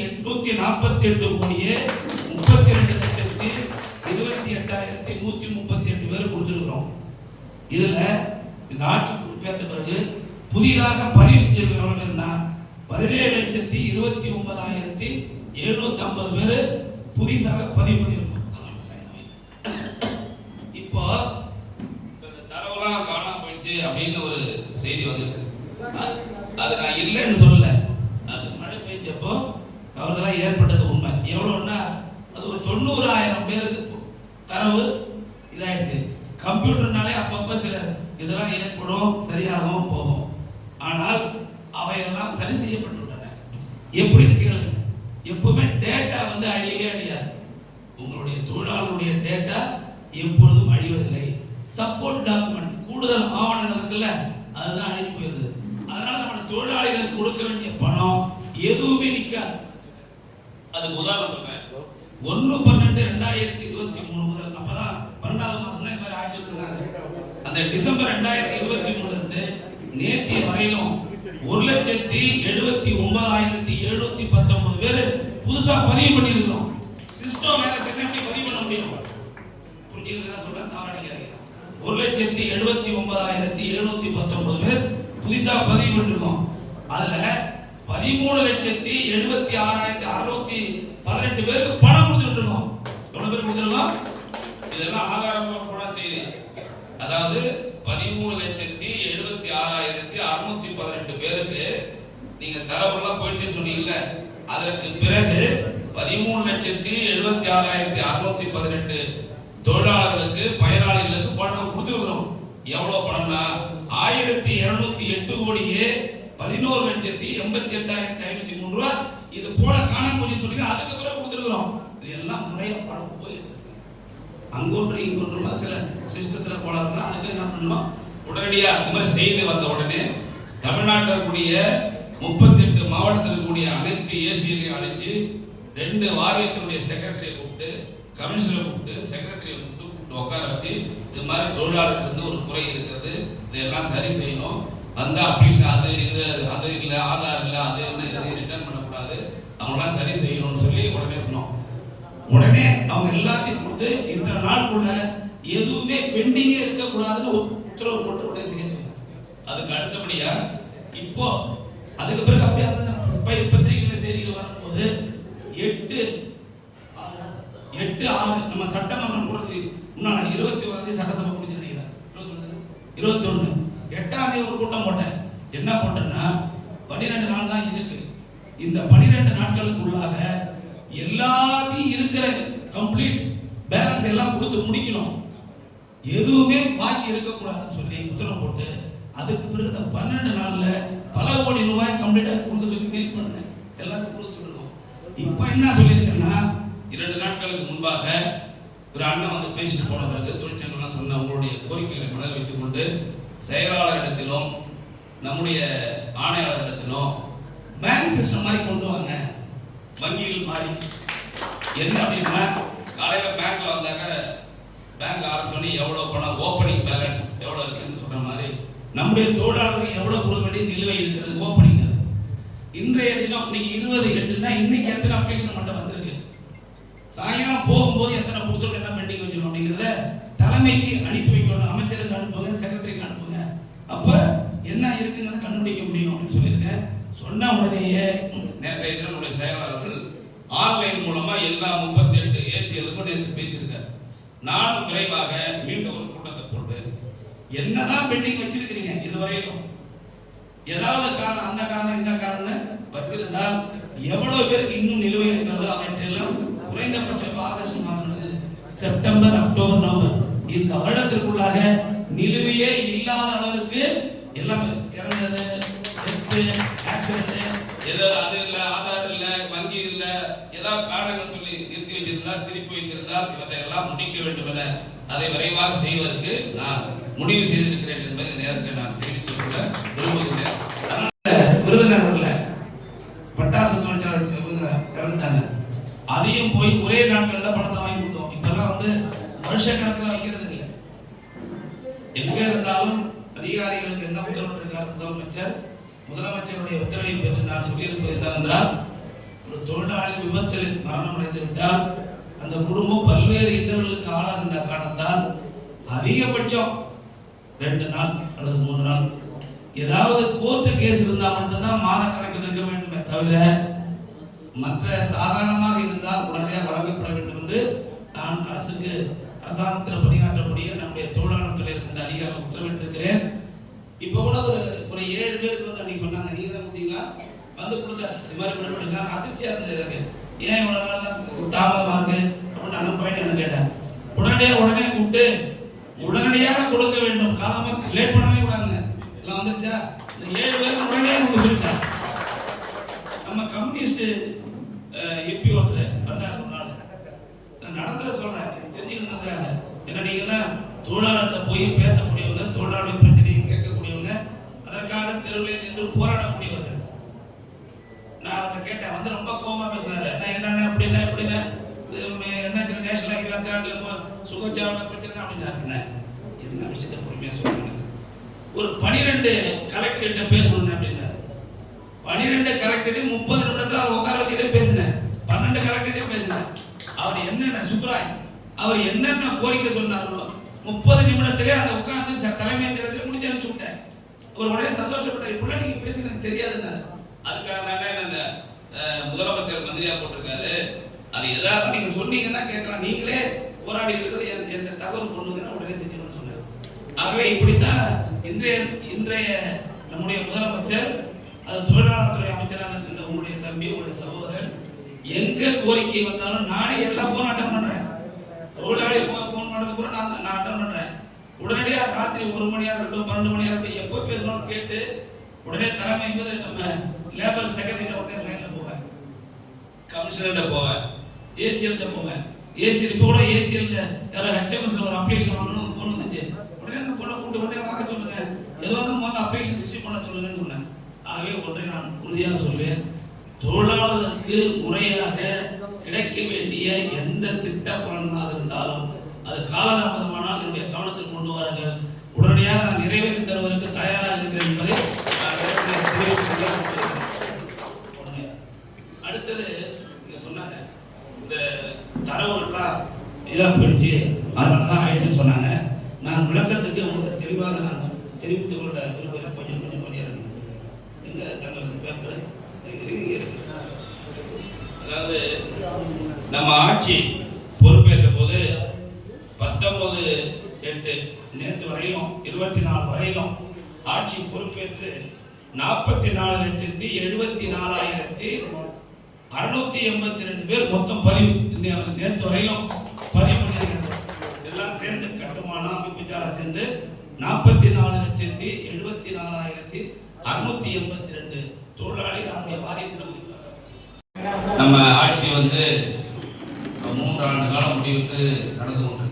ஆயிரத்தி நாற்பத்தி எட்டு கோடியே முப்பத்தி ரெண்டு லட்சத்தி இருபத்தி எட்டாயிரத்தி நூத்தி முப்பத்தி எட்டு பேர் கொடுத்துருக்கிறோம். இதுல இந்த ஆட்சி பொறுப்பேற்ற பிறகு புதிதாக பதிவு செஞ்சிருக்கிறவங்கன்னா பதினேழு லட்சத்தி இருபத்தி ஒன்பதாயிரத்தி எழுநூத்தி ஐம்பது பேர் புதிதாக பதிவு பண்ணியிருக்கோம். இப்போ தரவுலாம் காணாம போயிடுச்சு அப்படின்னு ஒரு செய்தி வந்துருக்கு. அது நான் இல்லைன்னு சொல்லல. அது மழை பெஞ்சப்போ தவறுதெல்லாம் ஏற்பட்டது உண்மை. எவ்வளோன்னா அது ஒரு தொண்ணூறாயிரம் பேருக்கு தரவு இதாயிடுச்சு. கம்ப்யூட்டர்னாலே அப்பப்போ சில இதெல்லாம் ஏற்படும் சரியாகவும் போகும். ஆனால் அவையெல்லாம் சரி செய்யப்பட்டு விட்டன எப்படின்னு கேளுங்க. எப்பவுமே டேட்டா வந்து அழியவே அழியாது. உங்களுடைய தொழிலாளருடைய டேட்டா எப்பொழுதும் அழிவதில்லை. சப்போர்ட் டாக்குமெண்ட் கூடுதல் ஆவணங்கள் இருக்குல்ல அதுதான் அழிஞ்சு போயிருது அதனால நம்ம தொழிலாளிகளுக்கு கொடுக்க வேண்டிய பணம் எதுவுமே நிற்காது அதுக்கு உதாரணம் சொல்றேன். ஒன்று பன்னெண்டு ரெண்டாயிரத்தி இருபத்தி மூணு முதல் அப்பதான் பன்னெண்டாவது மாசம் தான் இந்த மாதிரி ஆட்சி வச்சிருக்காங்க அந்த டிசம்பர் ரெண்டாயிரத்தி இருபத்தி மூணுல இருந்து நேத்திய வரையிலும் ஒரு லட்சத்தி எழுபத்தி ஒன்பதாயிரத்தி எழுநூத்தி பத்தொன்பது பேர் புதுசா பதிவு பண்ணியிருக்கிறோம். சிஸ்டம் வேற செக்ரட்டரி பதிவு பண்ண முடியும்? புரிஞ்சுக்கிறதா சொல்றேன்? தவறு ஒரு லட்சத்தி எழுபத்தி ஒன்பதாயிரத்தி எழுநூத்தி பத்தொன்பது பேர் புதுசா பதிவு பண்ணிருக்கோம் அதுல பதிமூணு லட்சத்தி எழுபத்தி ஆறாயிரத்தி அறுநூத்தி பதினெட்டு பேருக்கு பணம் கொடுத்துட்டு இருக்கோம். எவ்வளவு பேர் கொடுத்துருக்கோம் இதெல்லாம் ஆதாரப்பூர்வமான செய்தி. அதாவது பதிமூணு லட்சத்தி எழுபத்தி ஆறாயிரத்தி அறுநூத்தி பதினெட்டு பேருக்கு நீங்க தரவுலாம் போயிடுச்சுன்னு சொன்னீங்கல்ல? அதற்கு பிறகு பதிமூணு லட்சத்தி எழுபத்தி ஆறாயிரத்தி அறுநூத்தி பதினெட்டு தொழிலாளர்களுக்கு பயன் பணம் கொடுத்துருக்கிறோம் எவ்வளவு பணம்னா ஆயிரத்தி இருநூத்தி எட்டு கோடியே பதினோரு லட்சத்தி எண்பத்தி எட்டாயிரத்தி ஐநூத்தி மூணு ரூபா. இது போல காணாம கொஞ்சம் சொல்லி அதுக்கு பிறகு கொடுத்துருக்குறோம். இது எல்லாம் முறையா படம் போயிட்டு அங்கொன்று இங்கொன்றுமா சில சிஸ்டத்துல போலாருன்னா அதுக்கு என்ன பண்ணணும் உடனடியா இந்த மாதிரி செய்து வந்த உடனே தமிழ்நாட்டில் இருக்கக்கூடிய முப்பத்தெட்டு மாவட்டத்தில் இருக்கக்கூடிய அனைத்து ஏசியர்களையும் அழைச்சி ரெண்டு வாரியத்தினுடைய செக்ரட்டரியை கூப்பிட்டு கமிஷனரை கூப்பிட்டு செக்ரட்டரியை கூப்பிட்டு கூப்பிட்டு உட்கார வச்சு இது மாதிரி தொழிலாளர்கள் வந்து ஒரு குறை இருக்கிறது. இதெல்லாம் சரி செய்யணும். வந்தா அப்ளிகேஷன் அது இது அது இல்லை ஆதார் இல்லை அது இல்லை இது ரிட்டர்ன் பண்ணக்கூடாது. அவங்களாம் சரி செய்யணும்னு சொல்லி உடனே சொன்னோம். உடனே அவங்க எல்லாத்தையும் கொடுத்து இத்தனை நாளுக்குள்ள எதுவுமே பெண்டிங்கே இருக்கக்கூடாதுன்னு உத்தரவு போட்டு உடனே செய்ய சொன்னாங்க. அதுக்கு அடுத்தபடியா இப்போ அதுக்கு பிறகு அப்படியே அந்த ப- பத்திரிகையில செய்திகள் வரும்போது எட்டு எட்டு ஆறு நம்ம சட்டமன்றம் கூட முன்னாடி இருபத்தி ஒன்றாம் சட்டசபை முடிஞ்சு நினைக்கிறேன். இருபத்தி ஒன்று. எட்டாம் தேதி ஒரு கூட்டம் போட்டேன். என்ன போட்டேன்னா பன்னிரெண்டு நாள் தான் இருக்கு. இந்த பன்னிரெண்டு நாட்களுக்குள்ளாக எல்லாத்தையும் இருக்கிற கம்ப்ளீட் பேலன்ஸ் எல்லாம் கொடுத்து முடிக்கணும். எதுவுமே பாக்கி இருக்கக்கூடாதுன்னு சொல்லி உத்தரவு போட்டு அதுக்கு பிறகு இந்த பன்னெண்டு நாளில் பல கோடி ரூபாய் கம்ப்ளீட்டாக கொடுக்க சொல்லி டீல் பண்ணேன். எல்லாத்துக்கும் கொடுக்க சொல்லணும் இப்போ என்ன சொல்லியிருக்கேன்னா இரண்டு நாட்களுக்கு முன்பாக ஒரு அண்ணன் வந்து பேசிட்டு போன பிறகு தொழிற்சங்கம்லாம் சொன்ன உங்களுடைய கோரிக்கைகளை மனதில் வைத்துக்கொண்டு செயலாளரிடத்திலும் நம்முடைய ஆணையாளரிடத்திலும் பேங்க் சிஸ்டம் மாதிரி கொண்டு வாங்க. வங்கிகள் மாதிரி என்ன அப்படின்னா காலையில் பேங்க்கில் வந்தாக்க பேங்க் ஆரம்பிச்சோடனே எவ்வளோ பணம் ஓப்பனிங் பேலன்ஸ் எவ்வளோ இருக்குன்னு சொல்கிற மாதிரி நம்முடைய தொழிலாளர்கள் எவ்வளோ கொடுக்க வேண்டிய நிலுவை இருக்கிறது ஓப்பனிங் இன்றைய தினம் இன்னைக்கு இருபது எட்டுனா இன்னைக்கு எத்தனை அப்ளிகேஷன் மட்டும் வந்திருக்கு? சாயங்காலம் போகும்போது எத்தனை கொடுத்துருக்க என்ன பெண்டிங் வச்சிருக்கோம் அப்படிங்கிறத தலைமைக்கு அனுப்பி வைக்கணும் அமைச்சருக்கு அனுப்புங்க. அப்ப என்ன இருக்குங்கிறத கண்டுபிடிக்க முடியும் அப்படின்னு சொல்லியிருக்கேன். சொன்ன உடனேயே நேற்றைய தினமுடைய செயலாளர்கள் ஆன்லைன் மூலமா எல்லா முப்பத்தி எட்டு ஏசியலுக்கும் நேற்று பேசியிருக்காரு. நானும் விரைவாக மீண்டும் ஒரு கூட்டத்தை போட்டு என்னதான் பெண்டிங் வச்சிருக்கிறீங்க இதுவரையிலும்? ஏதாவது காரணம் அந்த காரணம் இந்த காரணம் வச்சிருந்தால் எவ்வளவு பேருக்கு இன்னும் நிலுவை இருக்கிறது அவற்றையெல்லாம் குறைந்தபட்சம் ஆகஸ்ட் மாதம் செப்டம்பர் அக்டோபர் நவம்பர் இந்த வருடத்திற்குள்ளாக நிலுவையே இல்லாத அளவிற்கு எல்லாம் இறந்தது ஆக்சிடென்ட் ஏதோ அது இல்லை ஆதார் இல்லை வங்கி இல்லை ஏதாவது காரணங்கள் சொல்லி நிறுத்தி வச்சிருந்தால் திருப்பி வைத்திருந்தால் இவற்றை எல்லாம் முடிக்க வேண்டும் என அதை விரைவாக செய்வதற்கு நான் முடிவு செய்திருக்கிறேன் என்பதை நேரத்தில் நான் தெரிவித்துக் கொள்ள விரும்புகிறேன். அதனால விருதுநகர்ல பட்டாசு தொழிற்சாலை இவங்க அதையும் போய் ஒரே நாட்கள்ல பணத்தை வாங்கி கொடுத்தோம். இப்பெல்லாம் வந்து வருஷ கணக்கில் முதலமைச்சர் முதலமைச்சருடைய உத்தரவை பெற்று நான் சொல்லியிருப்பது என்னவென்றால் ஒரு தொழிலாளி விபத்தில் மரணம் அடைந்துவிட்டால் அந்த குடும்பம் பல்வேறு இன்னல்களுக்கு ஆளாகின்ற காரணத்தால் அதிகபட்சம் ரெண்டு நாள் அல்லது மூணு நாள். ஏதாவது கோர்ட்டு கேஸ் இருந்தால் மட்டும்தான் மாத கணக்கு நிற்க வேண்டுமே தவிர மற்ற சாதாரணமாக இருந்தால் உடனடியாக வழங்கப்பட வேண்டும் என்று நான் அரசுக்கு அரசாங்கத்தில் பணியாற்றக்கூடிய நம்முடைய தொழிலாளர் துறை இருக்கின்ற அதிகாரம் உத்தரவிட்டிருக்கிறேன். இப்போ கூட ஒரு ஒரு ஏழு பேருக்கு வந்து அன்னைக்கு சொன்னாங்க நீங்க தான் பார்த்தீங்களா வந்து கொடுத்த இது மாதிரி பண்ணி அதிர்ச்சியாக இருந்தது எனக்கு. ஏன் இவ்வளோ நாள் தாமதமாக இருக்கு? அப்படின்னு நான் பையன் என்ன கேட்டேன். உடனடியாக உடனே கூப்பிட்டு உடனடியாக கொடுக்க வேண்டும். காலமாக லேட் பண்ணவே கூடாதுங்க. எல்லாம் வந்துருச்சா? இந்த ஏழு பேருக்கு உடனடியாக கொடுத்துருக்கேன் நம்ம கம்யூனிஸ்ட் எப்பி ஒருத்தர் வந்தார் ஒரு நாள். நான் நடந்ததை சொல்றேன். தெரிஞ்சுக்கிறதுக்காக ஏன்னா நீங்க தான் தொழிலாளர்கிட்ட போய் போராடக்கூடியவர்கள். நான் அவரை கேட்டேன் வந்து ரொம்ப கோமா பேசுறாரு நான் என்னென்ன அப்படின்னா எப்படின்னா என்ன சில நேஷனல் ஹைவே தாண்டில் சுகச்சாவன பிரச்சனை அப்படின்னு என்ன இது நான் பொறுமையாக சொல்லுங்க. ஒரு பனிரெண்டு கலெக்டர்கிட்ட பேசணும் அப்படின்னா பனிரெண்டு கலெக்டர் முப்பது நிமிடத்தில் அவர் உட்கார வச்சுட்டே பேசினேன். பன்னெண்டு கலெக்டரையும் பேசினேன். அவர் என்னென்ன சுப்ராய் அவர் என்னென்ன கோரிக்கை சொன்னாரோ முப்பது நிமிடத்திலே அந்த உட்கார்ந்து தலைமை தலைமைச் முடிச்சு அனுப்பிச்சு விட்டேன். ஒரு உடனே சந்தோஷப்பட்ட இப்படிலாம் நீங்க பேசி எனக்கு அதுக்காக தானே அந்த முதலமைச்சர் மந்திரியா போட்டிருக்காரு. அது எதாவது நீங்க சொன்னீங்கன்னா கேட்கலாம். நீங்களே போராடி இருக்கிறது எந்த- எந்த தகவல் கொண்டுங்கன்னா உடனே செஞ்சுன்னு சொன்னார். ஆகவே இப்படித்தான் இன்றைய இன்றைய நம்முடைய முதலமைச்சர் அது தொழிலாளர் அமைச்சராக இருக்கின்ற உங்களுடைய தம்பி உங்களுடைய சகோதரர் எங்க கோரிக்கை வந்தாலும் நானே எல்லாம் போன் அட்டன் பண்றேன். தொழிலாளி போன் பண்ணது கூட நான் நான் அட்டன் பண்றேன். உடனடியாக ராத்திரி ஒரு மணியா இருக்கட்டும் பன்னெண்டு மணியாக இருக்கட்டும் எப்போ பேசணும்னு கேட்டு உடனே தலைமை என்பது நம்ம லேபர் செக்ரட்டரி உடனே லைனில் போவேன் கமிஷனர்கிட்ட போவேன் ஏசிஎல்கிட்ட போவேன் ஏசி இப்போ கூட ஏசிஎல் யாராவது ஹெச்எம்எஸ்ல ஒரு அப்ளிகேஷன் வாங்கணும் ஃபோன் வந்துச்சு. உடனே அந்த ஃபோனை கூப்பிட்டு உடனே வாங்க சொல்லுங்க. எதுவாக முதல்ல அப்ளிகேஷன் ரிசீவ் பண்ண சொல்லுங்கன்னு சொன்னேன் ஆகவே ஒன்றை நான் உறுதியாக சொல்வேன். தொழிலாளருக்கு முறையாக கிடைக்க வேண்டிய எந்த திட்ட பலனாக இருந்தாலும் அது காலதாமதமானால் என்னுடைய கவனத்தில் கொண்டு வாருங்கள். உடனடியாக நான் நிறைவேற்றி தருவதற்கு தயாராக இருக்கிறேன் என்பதை உடனே. அடுத்தது நீங்க சொன்னாங்க இந்த தரவுகள்லாம் இதாக போயிடுச்சு அதனால தான் ஆயிடுச்சுன்னு சொன்னாங்க. நான் விளக்கத்துக்கு உங்களுக்கு தெளிவாக நான் தெரிவித்துக் கொள்ள விரும்புகிறேன். கொஞ்சம் கொஞ்சம் பண்ணிடுறேன் எங்க தங்களது பேப்பர்? அதாவது நம்ம ஆட்சி பத்தொன்பது எட்டு நேற்று வரையிலும் இருபத்தி நாலு வரையிலும் ஆட்சி பொறுப்பேற்று நாற்பத்தி நாலு லட்சத்தி எழுபத்தி நாலாயிரத்தி அறுநூத்தி எண்பத்தி ரெண்டு பேர் மொத்தம் பதிவு. இந்த நேற்று வரையிலும் பதிவு பண்ணியிருக்காங்க. எல்லாம் சேர்ந்து கட்டுமான அமைப்பு சாரா சேர்ந்து நாற்பத்தி நாலு லட்சத்தி எழுபத்தி நாலாயிரத்தி அறுநூத்தி எண்பத்தி ரெண்டு தொழிலாளி நம்முடைய வாரியத்தில் நம்ம ஆட்சி வந்து மூன்று ஆண்டு காலம் முடிவுக்கு நடந்து கொண்டிருக்கிறோம்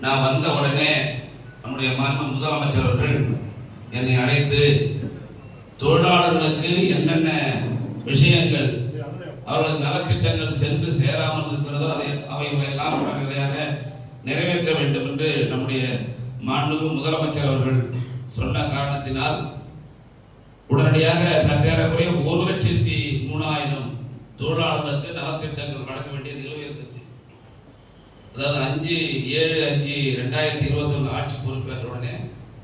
நான் வந்த உடனே நம்முடைய மாண்பு முதலமைச்சர் அவர்கள் என்னை அழைத்து தொழிலாளர்களுக்கு என்னென்ன விஷயங்கள் அவர்களுக்கு நலத்திட்டங்கள் சென்று சேராமல் இருக்கிறதோ அதை அவைகளை எல்லாம் உடனடியாக நிறைவேற்ற வேண்டும் என்று நம்முடைய மாண்பு முதலமைச்சர் அவர்கள் சொன்ன காரணத்தினால் உடனடியாக சற்றேறக்குறைய ஒரு லட்சத்தி மூணாயிரம் தொழிலாளர்களுக்கு நலத்திட்டங்கள் வழங்க வேண்டிய நிலவு அதாவது அஞ்சு ஏழு அஞ்சு ரெண்டாயிரத்தி இருபத்தொன்று ஆட்சி பொறுப்பேற்ற உடனே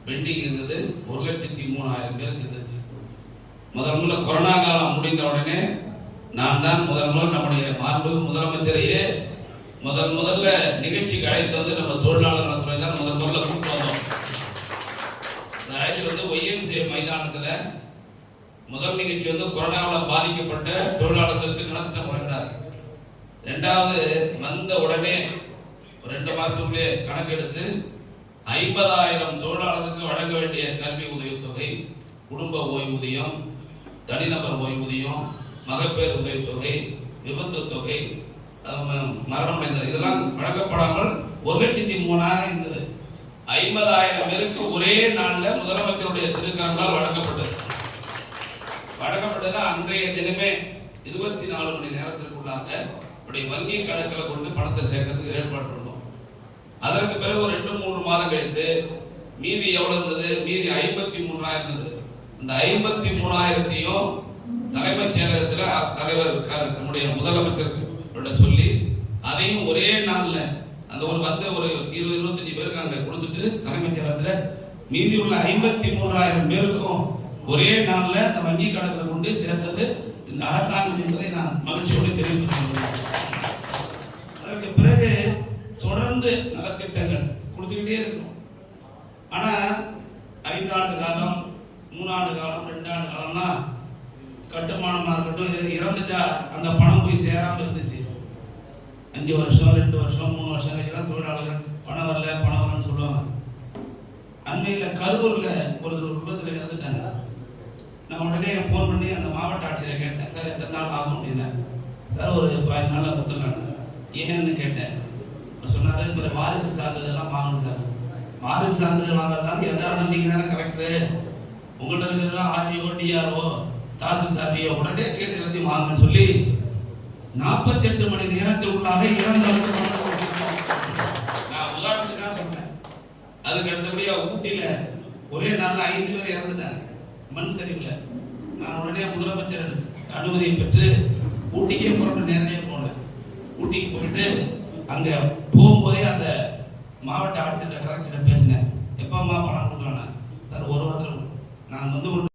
பெண்டிங் இருந்தது. ஒரு லட்சத்தி மூணாயிரம் பேருக்கு இருந்துச்சு. முதல் முதல்ல கொரோனா காலம் முடிந்த உடனே நான் தான் முதல் முதல் நம்முடைய மாண்பு முதலமைச்சரையே முதல் முதல்ல நிகழ்ச்சிக்கு அழைத்து வந்து நம்ம தொழிலாளர் நலத்துறை தான் முதல் முதல்ல கூப்பிட்டு வந்தோம். இந்த வந்து ஒய்எம்சிஏ மைதானத்தில் முதல் நிகழ்ச்சி வந்து கொரோனாவில் பாதிக்கப்பட்ட தொழிலாளர்களுக்கு நலத்திட்டம் வழங்கினார் ரெண்டாவது வந்த உடனே ரெண்டு மாசத்துக்குள்ளே கணக்கெடுத்து ஐம்பதாயிரம் தொழிலாளருக்கு வழங்க வேண்டிய கல்வி உதவித்தொகை குடும்ப ஓய்வூதியம் தனிநபர் ஓய்வூதியம் மகப்பேறு உதவித்தொகை விபத்து தொகை மரணமடைந்த மரணம் இதெல்லாம் வழங்கப்படாமல் ஒரு லட்சத்தி மூணாயிரம் இருந்தது. ஐம்பதாயிரம் பேருக்கு ஒரே நாளில் முதலமைச்சருடைய திருக்கரங்களால் வழங்கப்பட்டது. வழங்கப்பட்டது அன்றைய தினமே இருபத்தி நாலு மணி நேரத்திற்குள்ளாக உடைய வங்கி கணக்கில் கொண்டு பணத்தை சேர்க்கறதுக்கு ஏற்பாடு அதற்கு பிறகு ஒரு ரெண்டு மூணு மாதம் கழித்து மீதி எவ்வளவு இருந்தது? மீதி ஐம்பத்தி மூணாயிரம் இருந்தது. இந்த ஐம்பத்தி மூணாயிரத்தையும் தலைமைச் செயலகத்தில் தலைவர் நம்முடைய முதலமைச்சர் சொல்லி அதையும் ஒரே நாளில் அந்த ஒரு வந்து ஒரு இருபது இருபத்தஞ்சு பேருக்கு அங்கே கொடுத்துட்டு தலைமைச் செயலகத்தில் மீதி உள்ள ஐம்பத்தி மூணாயிரம் பேருக்கும் ஒரே நாளில் அந்த வங்கி கணக்கில் கொண்டு சேர்த்தது இந்த அரசாங்கம் என்பதை நான் மகிழ்ச்சியோடு தெரிவித்துக் கொள்கிறேன் அதற்கு பிறகு தொடர்ந்து நலத்திட்டங்கள் கொடுத்துக்கிட்டே இருக்கணும். ஆனால் ஐந்தாண்டு காலம் மூணாண்டு காலம் ரெண்டாண்டு காலம்னா கட்டுமானமாக இருக்கட்டும் இறந்துட்டா அந்த பணம் போய் சேராமல் இருந்துச்சு. அஞ்சு வருஷம் ரெண்டு வருஷம் மூணு வருஷம் கழிச்சுலாம் தொழிலாளர்கள் பணம் வரல பணம் வரலன்னு சொல்லுவாங்க. அண்மையில் கரூரில் ஒரு விபத்தில் இறந்துட்டாங்க. நான் உடனே ஃபோன் பண்ணி அந்த மாவட்ட ஆட்சியரை கேட்டேன். சார் எத்தனை நாள் ஆகும்? அப்படின்னேன் சார் ஒரு பதினஞ்சு நாளில் கொடுத்துருக்காங்க ஏன்னு? கேட்டேன். சொன்னார் இந்த மாதிரி வாரிசு சான்றிதழ்லாம் வாங்கணும் சார். வாரிசு சான்றிதழ் வாங்குறதால எதா இருந்தாலும் நீங்கள் தானே கரெக்டரு உங்கள்கிட்ட இருக்கிறது தான் ஆர்டிஓ டிஆர்ஓ தாசில்தார் உடனே கேட்டு எல்லாத்தையும் வாங்கன்னு சொல்லி நாற்பத்தெட்டு மணி நேரத்திற்குள்ளாக இறந்தவர்கள் நான் உதாரணத்துக்காக சொன்னேன் அதுக்கு அடுத்தபடியாக ஊட்டியில் ஒரே நாளில் ஐந்து பேர் இறந்துட்டாங்க. மண் சரிவுல நான் உடனே முதலமைச்சர் அனுமதியை பெற்று ஊட்டிக்கே போகிற நேரடியாக போனேன். ஊட்டிக்கு போயிட்டு அங்கே போகும்போதே அந்த மாவட்ட ஆட்சியர் கலெக்டர் பேசினேன். எப்பம்மா பணம் கொடுக்கலாம் சார் ஒரு வாரத்தில் நான் வந்து